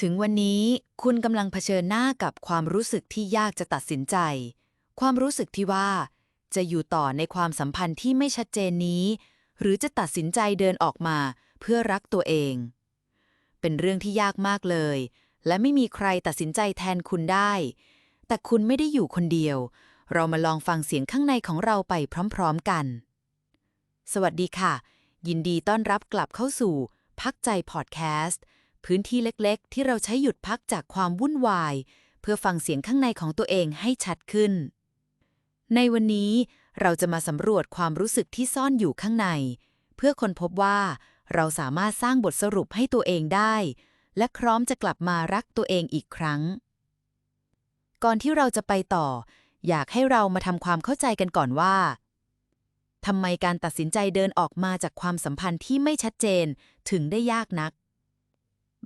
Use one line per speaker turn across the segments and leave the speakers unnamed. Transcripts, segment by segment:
ถึงวันนี้คุณกำลังเผชิญหน้ากับความรู้สึกที่ยากจะตัดสินใจ ความรู้สึกที่ว่า จะอยู่ต่อในความสัมพันธ์ที่ไม่ชัดเจนนี้ หรือจะตัดสินใจเดินออกมาเพื่อรักตัวเอง เป็นเรื่องที่ยากมากเลย และไม่มีใครตัดสินใจแทนคุณได้ แต่คุณไม่ได้อยู่คนเดียว เรามาลองฟังเสียงข้างในของเราไปพร้อมๆกัน สวัสดีค่ะ ยินดีต้อนรับกลับเข้าสู่ พักใจพอดแคสต์ พื้นที่เล็กๆ ที่เราใช้หยุดพักจากความวุ่นวาย เพื่อฟังเสียงข้างในของตัวเองให้ชัดขึ้น ในวันนี้เราจะมาสำรวจความรู้สึกที่ซ่อนอยู่ข้างใน เพื่อค้นพบว่าเราสามารถสร้างบทสรุปให้ตัวเองได้ และพร้อมจะกลับมารักตัวเองอีกครั้ง ก่อนที่เราจะไปต่อ อยากให้เรามาทำความเข้าใจกันก่อนว่าทำไมการตัดสินใจเดินออกมาจากความสัมพันธ์ที่ไม่ชัดเจนถึงได้ยากนัก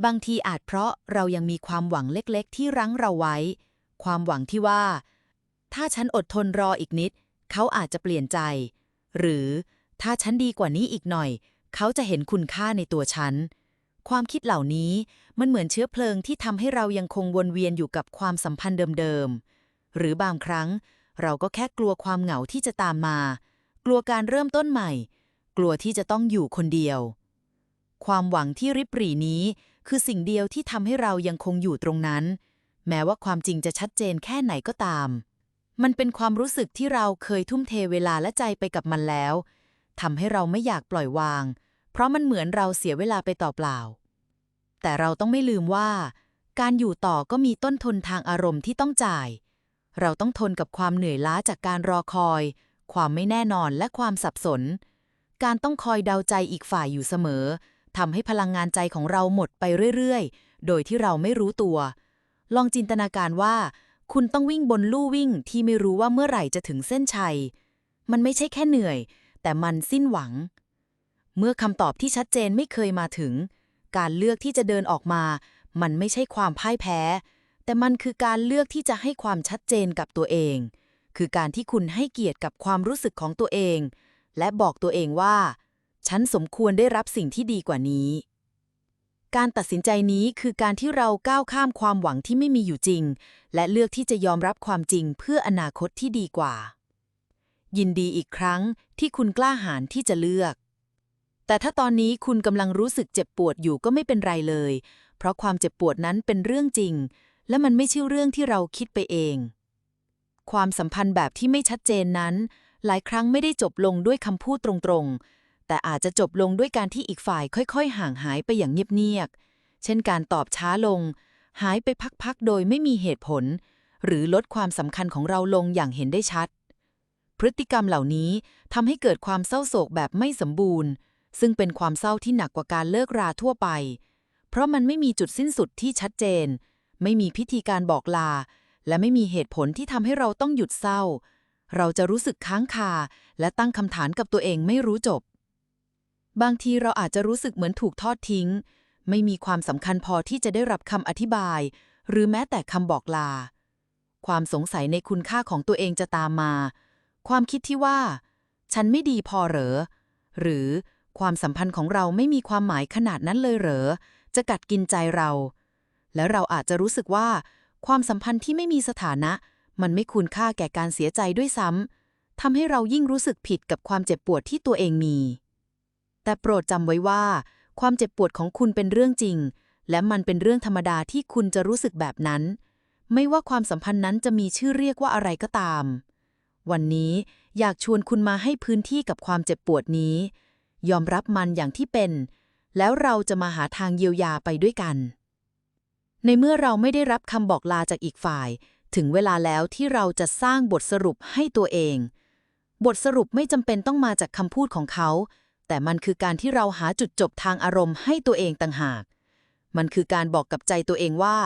บางทีอาจเพราะเรายังมีความหวังเล็กๆ ที่รั้งเราไว้ ความหวังที่ว่า ถ้าฉันอดทนรออีกนิด เขาอาจจะเปลี่ยนใจ หรือถ้าฉันดีกว่านี้อีกหน่อย เขาจะเห็นคุณค่าในตัวฉัน ความคิดเหล่านี้มันเหมือนเชื้อเพลิงที่ทำให้เรายังคงวนเวียนอยู่กับความสัมพันธ์เดิมๆ หรือบางครั้ง เราก็แค่กลัวความเหงาที่จะตามมา กลัวการเริ่มต้นใหม่ กลัวที่จะต้องอยู่คนเดียว ความหวังที่ริบหรี่นี้ คือสิ่งเดียวที่ทำให้เรายังคงอยู่ตรงนั้น แม้ว่าความจริงจะชัดเจนแค่ไหนก็ตาม มันเป็นความรู้สึกที่เราเคยทุ่มเทเวลาและใจไปกับมันแล้วทำให้เราไม่อยากปล่อยวาง เพราะมันเหมือนเราเสียเวลาไปต่อเปล่า แต่เราต้องไม่ลืมว่า การอยู่ต่อก็มีต้นทุนทางอารมณ์ที่ต้องจ่าย เราต้องทนกับความเหนื่อยล้าจากการรอคอย ความไม่แน่นอนและความสับสน การต้องคอยเดาใจอีกฝ่ายอยู่เสมอ ทำให้พลังงานใจของเราหมดไปเรื่อยๆ โดยที่เราไม่รู้ตัว ลองจินตนาการว่า คุณต้องวิ่งบนลู่วิ่งที่ไม่รู้ว่าเมื่อไหร่จะถึงเส้นชัย มันไม่ใช่แค่เหนื่อย แต่มันสิ้นหวัง เมื่อคำตอบที่ชัดเจนไม่เคยมาถึง การเลือกที่จะเดินออกมา มันไม่ใช่ความพ่ายแพ้ แต่มันคือการเลือกที่จะให้ความชัดเจนกับตัวเอง คือการที่คุณให้เกียรติกับความรู้สึกของตัวเอง และบอกตัวเองว่า ฉันสมควรได้รับสิ่งที่ดีกว่านี้ การตัดสินใจนี้คือการที่เราก้าวข้ามความหวังที่ไม่มีอยู่จริง และเลือกที่จะยอมรับความจริงเพื่ออนาคตที่ดีกว่า ยินดีอีกครั้งที่คุณกล้าหาญที่จะเลือก แต่ถ้าตอนนี้คุณกำลังรู้สึกเจ็บปวดอยู่ก็ไม่เป็นไรเลย เพราะความเจ็บปวดนั้นเป็นเรื่องจริง และมันไม่ใช่เรื่องที่เราคิดไปเอง ความสัมพันธ์แบบที่ไม่ชัดเจนนั้น หลายครั้งไม่ได้จบลงด้วยคำพูดตรงๆ แต่อาจจะจบลงด้วยการที่อีกฝ่ายค่อยๆ ห่างหายไปอย่างเงียบๆ เช่นการตอบช้าลง หายไปพักๆ โดยไม่มีเหตุผล หรือลดความสำคัญของเราลงอย่างเห็นได้ชัด พฤติกรรมเหล่านี้ทำให้เกิดความเศร้าโศกแบบไม่สมบูรณ์ ซึ่งเป็นความเศร้าที่หนักกว่าการเลิกราทั่วไป เพราะมันไม่มีจุดสิ้นสุดที่ชัดเจน ไม่มีพิธีการบอกลา และไม่มีเหตุผลที่ทำให้เราต้องหยุดเศร้าเราจะรู้สึกค้างคาและตั้งคำถามกับตัวเองไม่รู้จบ บางทีเราอาจจะรู้สึกเหมือนถูกทอดทิ้ง ไม่มีความสำคัญพอที่จะได้รับคำอธิบาย หรือแม้แต่คำบอกลา ความสงสัยในคุณค่าของตัวเองจะตามมา ความคิดที่ว่า ฉันไม่ดีพอเหรอ หรือความสัมพันธ์ของเราไม่มีความหมายขนาดนั้นเลยเหรอ จะกัดกินใจเรา และเราอาจจะรู้สึกว่า ความสัมพันธ์ที่ไม่มีสถานะ มันไม่คุณค่าแก่การเสียใจด้วยซ้ำทำให้เรายิ่งรู้สึกผิดกับความเจ็บปวดที่ตัวเองมี แต่โปรดจำไว้ว่า ความเจ็บปวดของคุณเป็นเรื่องจริง และมันเป็นเรื่องธรรมดาที่คุณจะรู้สึกแบบนั้น ไม่ว่าความสัมพันธ์นั้นจะมีชื่อเรียกว่าอะไรก็ตาม วันนี้อยากชวนคุณมาให้พื้นที่กับความเจ็บปวดนี้ ยอมรับมันอย่างที่เป็น แล้วเราจะมาหาทางเยียวยาไปด้วยกัน ในเมื่อเราไม่ได้รับคำบอกลาจากอีกฝ่าย ถึงเวลาแล้วที่เราจะสร้างบทสรุปให้ตัวเอง บทสรุปไม่จำเป็นต้องมาจากคำพูดของเขา แต่มันคือการที่เราหาจุดจบทางอารมณ์ให้ตัวเองต่างหาก มันคือการบอกกับใจตัวเองว่า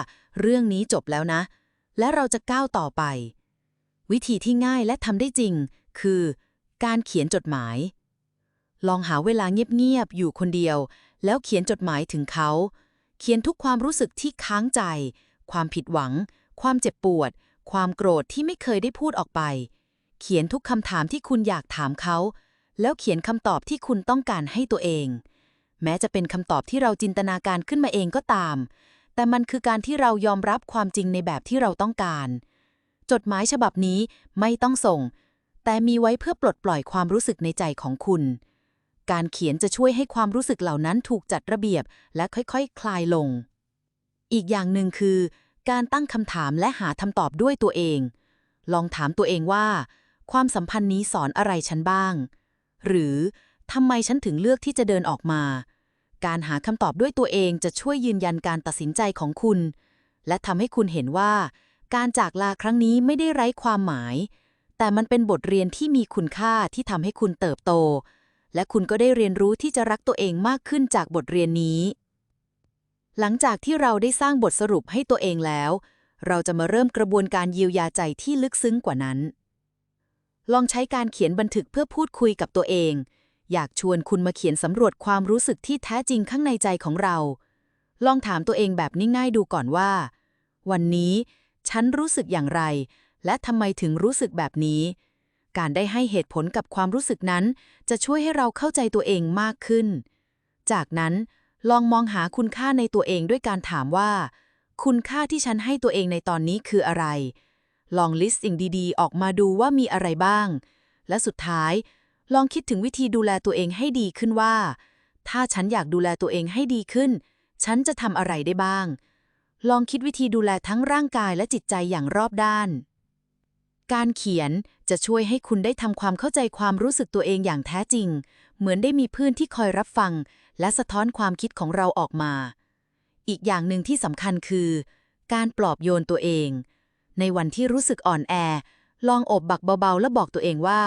เรื่องนี้จบแล้วนะ และเราจะก้าวต่อไป วิธีที่ง่ายและทำได้จริง คือ การเขียนจดหมาย ลองหาเวลาเงียบๆอยู่คนเดียว แล้วเขียนจดหมายถึงเขา เขียนทุกความรู้สึกที่ค้างใจ ความผิดหวัง ความเจ็บปวด ความโกรธที่ไม่เคยได้พูดออกไป เขียนทุกคำถามที่คุณอยากถามเขา แล้วเขียนคำตอบที่คุณต้องการให้ตัวเอง แม้จะเป็นคำตอบที่เราจินตนาการขึ้นมาเองก็ตาม แต่มันคือการที่เรายอมรับความจริงในแบบที่เราต้องการ จดหมายฉบับนี้ไม่ต้องส่ง แต่มีไว้เพื่อปลดปล่อยความรู้สึกในใจของคุณ การเขียนจะช่วยให้ความรู้สึกเหล่านั้นถูกจัดระเบียบ และค่อยๆคคลายลง อีกอย่างหนึ่งคือ การตั้งคำถามและหาคำตอบด้วยตัวเอง ลองถามตัวเองว่า ความสัมพันธ์นี้สอนอะไรฉันบ้าง หรือทำไมฉันถึงเลือกที่จะเดินออกมา การหาคำตอบด้วยตัวเองจะช่วยยืนยันการตัดสินใจของคุณ และทำให้คุณเห็นว่า การจากลาครั้งนี้ไม่ได้ไร้ความหมาย แต่มันเป็นบทเรียนที่มีคุณค่าที่ทำให้คุณเติบโต และคุณก็ได้เรียนรู้ที่จะรักตัวเองมากขึ้นจากบทเรียนนี้ หลังจากที่เราได้สร้างบทสรุปให้ตัวเองแล้ว เราจะมาเริ่มกระบวนการเยียวยาใจที่ลึกซึ้งกว่านั้น ลองใช้การเขียนบันทึกเพื่อพูดคุยกับตัวเอง อยากชวนคุณมาเขียนสำรวจความรู้สึกที่แท้จริงข้างในใจของเรา ลองถามตัวเองแบบง่ายๆดูก่อนว่า วันนี้ฉันรู้สึกอย่างไร และทำไมถึงรู้สึกแบบนี้ การได้ให้เหตุผลกับความรู้สึกนั้น จะช่วยให้เราเข้าใจตัวเองมากขึ้น จากนั้นลองมองหาคุณค่าในตัวเองด้วยการถามว่า คุณค่าที่ฉันให้ตัวเองในตอนนี้คืออะไร ลองลิสต์สิ่งดีๆ ออกมาดูว่ามีอะไรบ้าง และสุดท้าย ลองคิดถึงวิธีดูแลตัวเองให้ดีขึ้นว่า ถ้าฉันอยากดูแลตัวเองให้ดีขึ้น ฉันจะทำอะไรได้บ้าง ลองคิดวิธีดูแลทั้งร่างกายและจิตใจอย่างรอบด้าน การเขียนจะช่วยให้คุณได้ทำความเข้าใจความรู้สึกตัวเองอย่างแท้จริง เหมือนได้มีเพื่อนที่คอยรับฟัง และสะท้อนความคิดของเราออกมา อีกอย่างหนึ่งที่สำคัญคือ การปลอบโยนตัวเอง ในวันที่รู้สึกอ่อนแอ ลองอบบักเบาๆ และบอกตัวเองว่า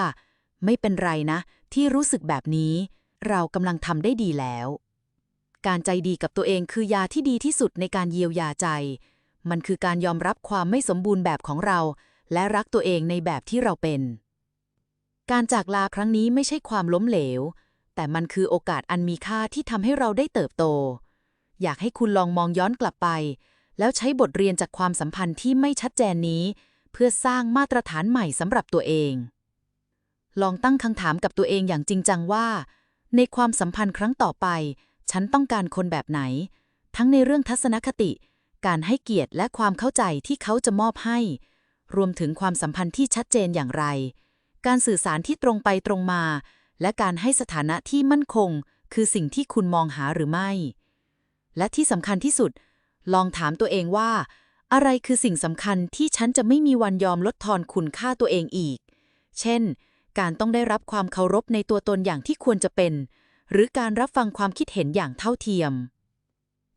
ไม่เป็นไรนะ ที่รู้สึกแบบนี้ เรากำลังทำได้ดีแล้ว การใจดีกับตัวเองคือยาที่ดีที่สุดในการเยียวยาใจ มันคือการยอมรับความไม่สมบูรณ์แบบของเรา และรักตัวเองในแบบที่เราเป็น การจากลาครั้งนี้ไม่ใช่ความล้มเหลว แต่มันคือโอกาสอันมีค่าที่ทำให้เราได้เติบโต อยากให้คุณลองมองย้อนกลับไป แล้วใช้บทเรียนจากความสัมพันธ์ที่ไม่ชัดเจนนี้ เพื่อสร้างมาตรฐานใหม่สำหรับตัวเอง ลองตั้งคำถามกับตัวเองอย่างจริงจังว่า ในความสัมพันธ์ครั้งต่อไป ฉันต้องการคนแบบไหน ทั้งในเรื่องทัศนคติ การให้เกียรติและความเข้าใจที่เขาจะมอบให้ รวมถึงความสัมพันธ์ที่ชัดเจนอย่างไร การสื่อสารที่ตรงไปตรงมา และการให้สถานะที่มั่นคง คือสิ่งที่คุณมองหาหรือไม่ และที่สำคัญที่สุด ลองถามตัวเองว่า อะไรคือสิ่งสำคัญที่ฉันจะไม่มีวันยอมลดทอนคุณค่าตัวเองอีก เช่น การต้องได้รับความเคารพในตัวตนอย่างที่ควรจะเป็น หรือการรับฟังความคิดเห็นอย่างเท่าเทียม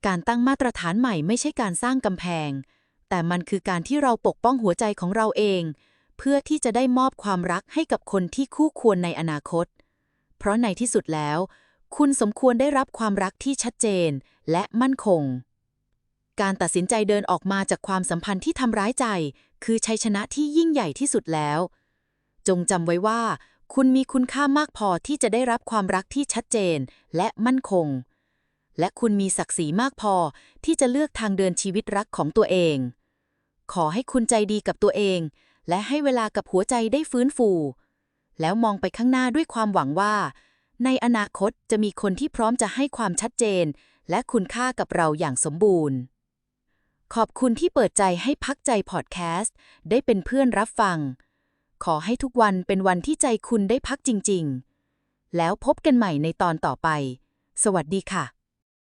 การตั้งมาตรฐานใหม่ไม่ใช่การสร้างกำแพง แต่มันคือการที่เราปกป้องหัวใจของเราเอง เพื่อที่จะได้มอบความรักให้กับคนที่คู่ควรในอนาคต เพราะในที่สุดแล้ว คุณสมควรได้รับความรักที่ชัดเจนและมั่นคง การตัดสินใจเดินออกมาจากความสัมพันธ์ที่ทำร้ายใจ คือชัยชนะที่ยิ่งใหญ่ที่สุดแล้ว จงจำไว้ว่า คุณมีคุณค่ามากพอที่จะได้รับความรักที่ชัดเจนและมั่นคง และคุณมีศักดิ์ศรีมากพอที่จะเลือกทางเดินชีวิตรักของตัวเอง ขอให้คุณใจดีกับตัวเอง และให้เวลากับหัวใจได้ฟื้นฟู แล้วมองไปข้างหน้าด้วยความหวังว่า ในอนาคตจะมีคนที่พร้อมจะให้ความชัดเจนและคุณค่ากับเราอย่างสมบูรณ์ ขอบคุณที่เปิดใจให้พักใจพอดแคสต์ ได้เป็นเพื่อนรับฟัง ขอให้ทุกวันเป็นวันที่ใจคุณได้พักจริง ๆ แล้วพบกันใหม่ในตอนต่อไป สวัสดีค่ะ